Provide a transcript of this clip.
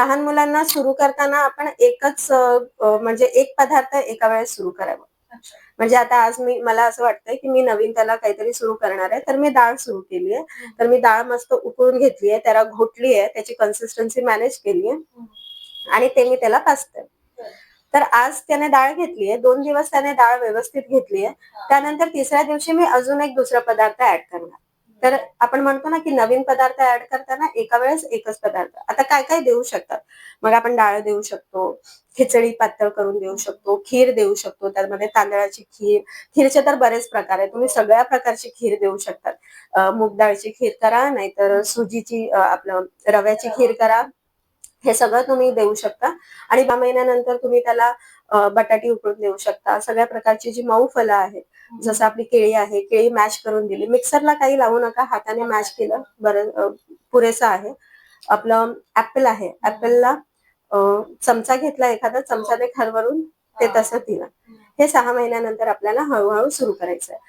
लहान मुलांना सुरू करताना आपण एकच म्हणजे एक पदार्थ एका वेळेस सुरू करावं. म्हणजे आता आज मी मला असं वाटतंय की मी नवीन त्याला काहीतरी सुरू करणार आहे तर मी डाळ सुरू केली आहे. तर मी डाळ मस्त उकळून घेतली आहे त्याला घोटली आहे त्याची कन्सिस्टन्सी मॅनेज केली आहे. आणि ते मी त्याला पाचते तर आज त्याने डाळ घेतली आहे दोन दिवस त्याने डाळ व्यवस्थित घेतली आहे. त्यानंतर तिसऱ्या दिवशी मी अजून एक दुसरा पदार्थ ऍड करणार. तर आपण म्हणतो ना की नवीन पदार्थ ऍड करताना एका वेळेस एकच पदार्थ. आता काय काय देऊ शकतात? मग आपण डाळ देऊ शकतो खिचडी पातळ करून देऊ शकतो खीर देऊ शकतो त्यामध्ये तांदळाची खीर. खीरचे तर बरेच प्रकार आहेत. तुम्ही सगळ्या प्रकारची खीर देऊ शकतात. मूग डाळची खीर करा नाहीतर सुजीची आपलं रव्याची खीर करा. हे सगळं तुम्ही देऊ शकता. आणि दहा महिन्यानंतर तुम्ही त्याला बटाटी उकळून देऊ शकता. सगळ्या प्रकारची जी मऊ फळं आहेत जसं आपली केळी आहे केळी मॅश करून दिली. मिक्सरला काही लावू नका हाताने मॅश केलं बरं पुरेसं आहे. आपलं ऍपल आहे. ऍपलला चमचा घेतला एखादा चमचाने खरवरून ते तसं दिलं. हे सहा महिन्यानंतर आपल्याला हळूहळू सुरू करायचं आहे